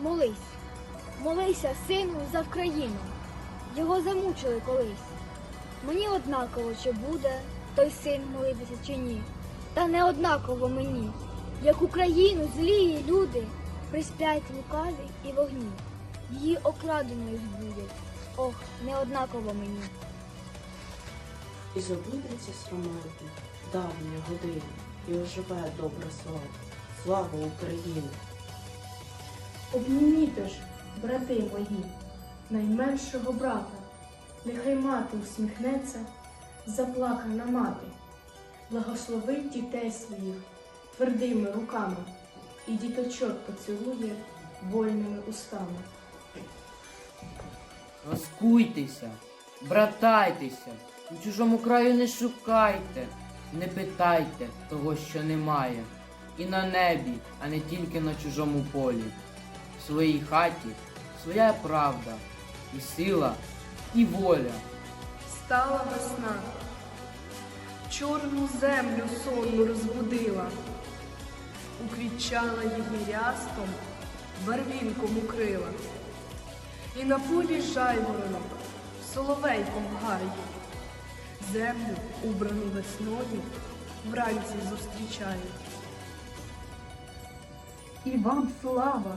Молись, молися, сину, за Вкраїну. Його замучили колись. Мені однаково, чи буде той син молитися чи ні. Та не однаково мені, як Україну злії люди присплять лукаві і вогні. Її окраденою збудять. Ох, не однаково мені. І забудеться сромати давня година, і оживе добра слава. Слава Україні! Обніміте ж, брати мої, найменшого брата, нехай мати усміхнеться, заплакана мати, благословить дітей своїх твердими руками і діточок поцілує вольними устами. Розкуйтеся, братайтеся, у чужому краю не шукайте, не питайте того, що немає. І на небі, а не тільки на чужому полі. Своїй хаті своя правда, і сила, і воля. Стала весна, чорну землю сонну розбудила, уквітчала її рястом, барвінком укрила. І на полі жайворонок, соловейком в землю, убрану весною, вранці зустрічає. І вам слава,